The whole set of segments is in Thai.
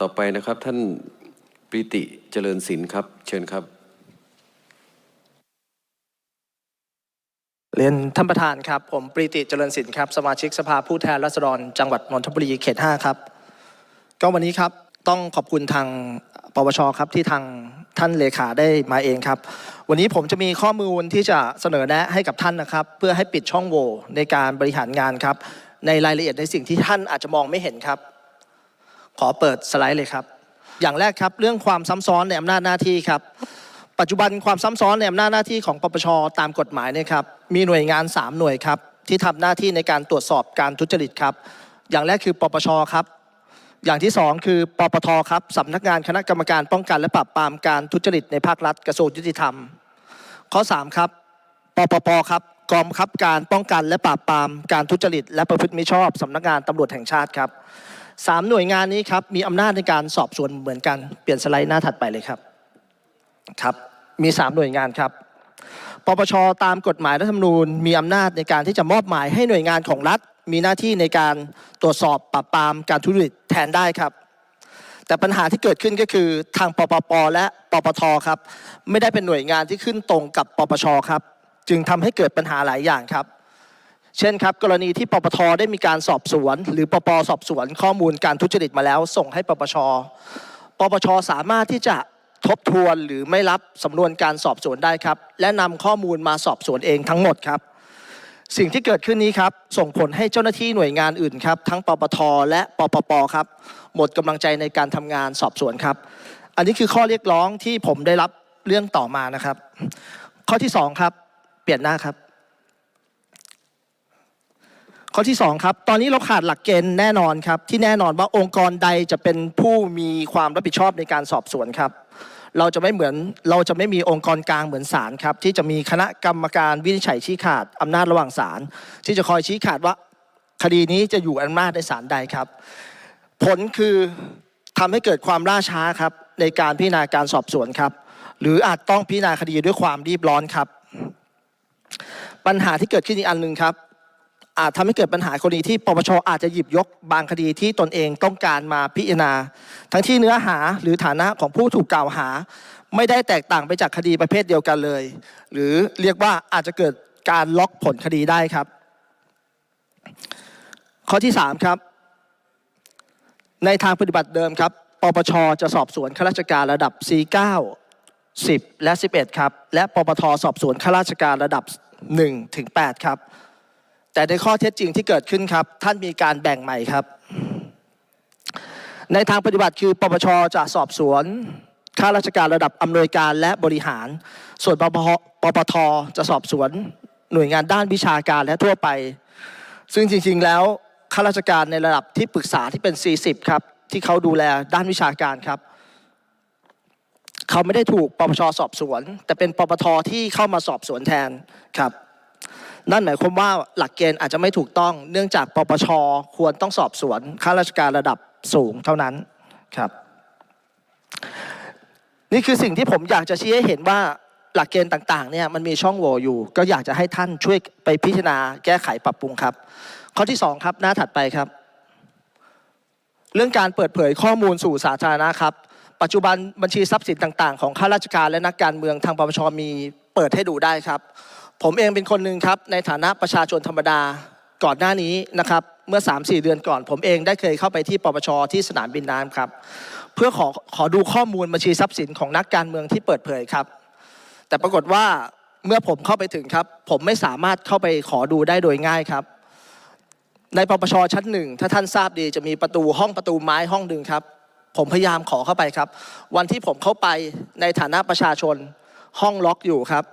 ต่อไปนะครับท่านปริติเจริญศิลป์ครับ เชิญครับ เรียนท่านประธานครับ ผมปรีติเจริญสินครับ สมาชิกสภาผู้แทนราษฎร จังหวัดนนทบุรีเขต 5 ครับ ก็วันนี้ครับต้องขอบคุณทางปปชครับที่ทางท่านเลขาได้มาเองครับ วันนี้ผมจะมีข้อมูลที่จะเสนอแนะให้กับท่านนะครับ เพื่อให้ปิดช่องโหว่ในการบริหารงานครับ ในรายละเอียดในสิ่งที่ท่านอาจจะมองไม่เห็นครับ ขอเปิดสไลด์เลยครับ อย่างแรกครับเรื่องความซ้ำซ้อนในอำนาจหน้าที่ครับ ปัจจุบันความซ้ำซ้อนในอำนาจหน้าที่ของปปชตามกฎหมายเนี่ยครับมีหน่วยงาน 3 หน่วยครับที่ทำหน้าที่ในการตรวจสอบการทุจริตครับ อย่างแรกคือปปชครับ อย่างที่ 2 คือปปทครับสำนักงานคณะกรรมการป้องกันและปราบปรามการทุจริตในภาครัฐกระทรวงยุติธรรม ข้อ 3 ครับปปปครับกองบังคับการป้องกันและปราบปรามการทุจริต และประพฤติมิชอบสำนักงานตำรวจแห่งชาติครับ สามหน่วยงานนี้ครับมีอำนาจในการสอบสวนเหมือนกันเปลี่ยนสไลด์หน้าถัดไปเลยครับครับมี 3 หน่วยงานครับปปชตามกฎหมายรัฐธรรมนูญมีอำนาจในการที่จะมอบหมายให้หน่วยงานของรัฐ มีหน้าที่ในการตรวจสอบปราบปรามการทุจริตแทนได้ครับ แต่ปัญหาที่เกิดขึ้นก็คือทางปปปและปปทครับ ไม่ได้เป็นหน่วยงานที่ขึ้นตรงกับปปชครับ จึงทำให้เกิดปัญหาหลายอย่างครับ เช่นครับกรณีที่ปปทได้มีการสอบสวน หรือปปสอบสวนข้อมูลการทุจริตมาแล้ว ส่งให้ปปช ปปชสามารถที่จะทบทวนหรือไม่รับสำนวนการสอบสวนได้ครับ และนำข้อมูลมาสอบสวนเองทั้งหมดครับ สิ่งที่เกิดขึ้นนี้ครับ ส่งผลให้เจ้าหน้าที่หน่วยงานอื่นครับ ทั้งปปท และปปปครับ หมดกำลังใจในการทำงานสอบสวนครับ อันนี้คือข้อเรียกร้องที่ผมได้รับเรื่องต่อมานะครับ ข้อที่สองครับ เปลี่ยนหน้าครับ ข้อที่2ครับตอนนี้เราขาดหลักเกณฑ์แน่นอนครับที่แน่นอนว่าองค์กรใดจะเป็นผู้มีความรับผิดชอบในการสอบสวนครับ เราจะไม่เหมือนเราจะไม่มีองค์กรกลางเหมือนศาลครับที่จะมีคณะกรรมการวินิจฉัยชี้ขาดอำนาจระหว่างศาลที่จะคอยชี้ขาดว่าคดีนี้จะอยู่อำนาจในศาลใดครับ ผลคือทำให้เกิดความล่าช้าครับในการพิจารณาการสอบสวนครับ หรืออาจต้องพิจารณาคดีด้วยความรีบร้อนครับ ปัญหาที่เกิดขึ้นอีกอันหนึ่งครับ อาจทำให้เกิดปัญหากรณีที่ปปชอาจจะหยิบยกบางคดีที่ตนเองต้องการมาพิจารณา ทั้งที่เนื้อหาหรือฐานะของผู้ถูกกล่าวหา ไม่ได้แตกต่างไปจากคดีประเภทเดียวกันเลย หรือเรียกว่าอาจจะเกิดการล็อกผลคดีได้ครับ ข้อที่ 3 ครับ ในทางปฏิบัติเดิมครับปปชจะสอบสวนข้าราชการระดับ C9 10 และ 11 ครับ และปปทสอบสวนข้าราชการระดับ1ถึง8ครับ แต่ในข้อเท็จจริงที่เกิดขึ้นครับ ท่านมีการแบ่งใหม่ครับ ในทางปฏิบัติคือปปชจะสอบสวนข้าราชการระดับอำนวยการและบริหาร ส่วนปปปปทจะสอบสวนหน่วยงานด้านวิชาการและทั่วไป ซึ่งจริงๆแล้วข้าราชการในระดับที่ปรึกษาที่เป็น 40 ครับ ที่เขาดูแลด้านวิชาการครับ เขาไม่ได้ถูกปปชสอบสวน แต่เป็นปปทที่เข้ามาสอบสวนแทนครับ นั่นหมายความว่าหลักเกณฑ์อาจจะไม่ถูกต้อง เนื่องจากปปชควรต้องสอบสวนข้าราชการระดับสูงเท่านั้นครับ นี่คือสิ่งที่ผมอยากจะชี้ให้เห็นว่าหลักเกณฑ์ต่างๆเนี่ยมันมีช่องโหว่อยู่ ก็อยากจะให้ท่านช่วยไปพิจารณาแก้ไขปรับปรุงครับ ข้อที่สองครับหน้าถัดไปครับ เรื่องการเปิดเผยข้อมูลสู่สาธารณะครับ ปัจจุบันบัญชีทรัพย์สินต่าง ๆ ของข้าราชการและนักการเมืองทางปปชมีเปิดให้ดูได้ครับ ผมเองเป็นคนหนึ่งครับในฐานะประชาชนธรรมดาก่อนหน้านี้นะครับเมื่อ 3-4 เดือนก่อน ผมเองได้เคยเข้าไปที่ปปชที่สนามบินน้ำครับ เพื่อขอขอดูข้อมูลบัญชีทรัพย์สินของนักการเมืองที่เปิดเผยครับ แต่ปรากฏว่าเมื่อผมเข้าไปถึงครับ ผมไม่สามารถเข้าไปขอดูได้โดยง่ายครับ ในปปชชั้นหนึ่งถ้าท่านทราบดีจะมีประตูห้องประตูไม้ห้องหนึ่งครับ ผมพยายามขอเข้าไปครับ วันที่ผมเข้าไปในฐานะประชาชนห้องล็อกอยู่ครับ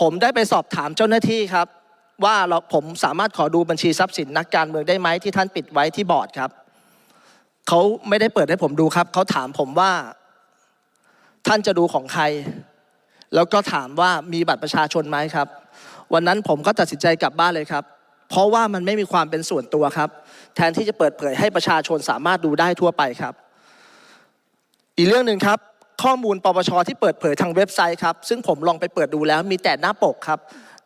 ผมได้ไปสอบถามเจ้าหน้าที่ครับ ว่าเราผมสามารถขอดูบัญชีทรัพย์สินนักการเมืองได้ไหมที่ท่านปิดไว้ที่บอร์ดครับเขาไม่ได้เปิดให้ผมดูครับเขาถามผมว่า ท่านจะดูของใคร แล้วก็ถามว่ามีบัตรประชาชนไหมครับ วันนั้นผมก็ตัดสินใจกลับบ้านเลยครับ เพราะว่ามันไม่มีความเป็นส่วนตัวครับ แทนที่จะเปิดเผยให้ประชาชนสามารถดูได้ทั่วไปครับ อีกเรื่องหนึ่งครับ ข้อมูลปปชที่เปิดเผยทางเว็บไซต์ครับ ซึ่งผมลองไปเปิดดูแล้วมีแต่หน้าปกครับ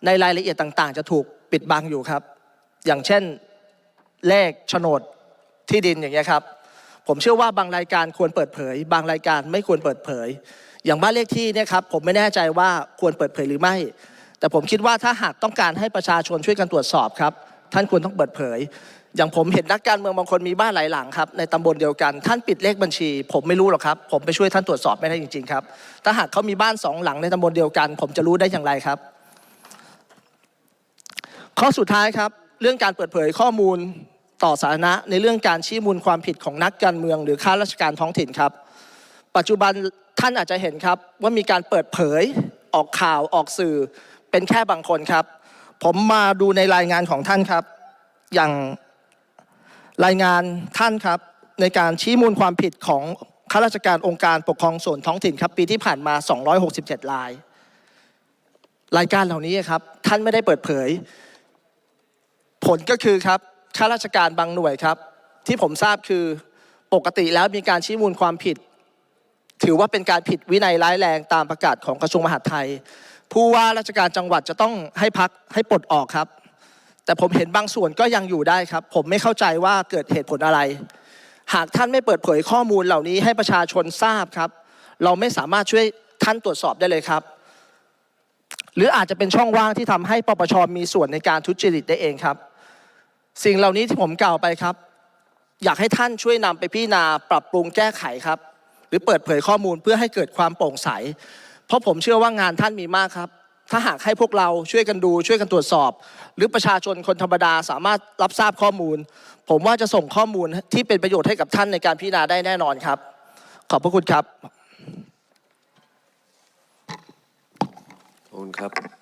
ในรายละเอียดต่างๆ จะถูกปิดบังอยู่ครับ อย่างเช่นเลขโฉนดที่ดินอย่างเงี้ยครับ ผมเชื่อว่าบางรายการควรเปิดเผย บางรายการไม่ควรเปิดเผย อย่างบ้านเลขที่เนี่ยครับผมไม่แน่ใจว่าควรเปิดเผยหรือไม่ แต่ผมคิดว่าถ้าหากต้องการให้ประชาชนช่วยกันตรวจสอบครับ ท่านควรต้องเปิดเผย อย่างผมเห็นนักการเมืองบางคนมีบ้านหลายหลังครับในตำบลเดียวกันท่านปิดเลขบัญชี ผมไม่รู้หรอกครับ ผมไปช่วยท่านตรวจสอบไม่ได้จริงๆครับ ถ้าหากเขามีบ้านสองหลังในตำบลเดียวกัน ผมจะรู้ได้อย่างไรครับ ข้อสุดท้ายครับ เรื่องการเปิดเผยข้อมูลต่อสาธารณะ ในเรื่องการชี้มูลความผิดของนักการเมือง หรือข้าราชการท้องถิ่นครับ ปัจจุบันท่านอาจจะเห็นครับ ว่ามีการเปิดเผยออกข่าวออกสื่อ เป็นแค่บางคนครับ ผมมาดูในรายงานของท่านครับ อย่าง รายงานท่านครับในการชี้มูลความผิดของข้าราชการองค์การปกครองส่วนท้องถิ่นครับปีที่ผ่านมา 267 ราย รายการเหล่านี้ครับท่านไม่ได้เปิดเผย ผลก็คือครับข้าราชการบางหน่วยครับ ที่ผมทราบคือปกติแล้วมีการชี้มูลความผิด ถือว่าเป็นการผิดวินัยร้ายแรงตามประกาศของกระทรวงมหาดไทย ผู้ว่าราชการจังหวัดจะต้องให้พักให้ปลดออกครับ แต่ผมเห็นบางส่วนก็ยังอยู่ได้ครับ ผมไม่เข้าใจว่าเกิดเหตุผลอะไร หากท่านไม่เปิดเผยข้อมูลเหล่านี้ให้ประชาชนทราบครับ เราไม่สามารถช่วยท่านตรวจสอบได้เลยครับ หรืออาจจะเป็นช่องว่างที่ทำให้ปปชมีส่วนในการทุจริตได้เองครับ สิ่งเหล่านี้ที่ผมกล่าวไปครับ อยากให้ท่านช่วยนำไปพิจารณาปรับปรุงแก้ไขครับ หรือเปิดเผยข้อมูลเพื่อให้เกิดความโปร่งใส เพราะผมเชื่อว่างานท่านมีมากครับ ถ้าหากให้พวกเราช่วยกันดูช่วยกันตรวจสอบ หรือประชาชนคนธรรมดาสามารถรับทราบข้อมูล ผมว่าจะส่งข้อมูลที่เป็นประโยชน์ให้กับท่านในการพิจารณาได้แน่นอนครับ ขอบพระคุณครับขอบคุณครับ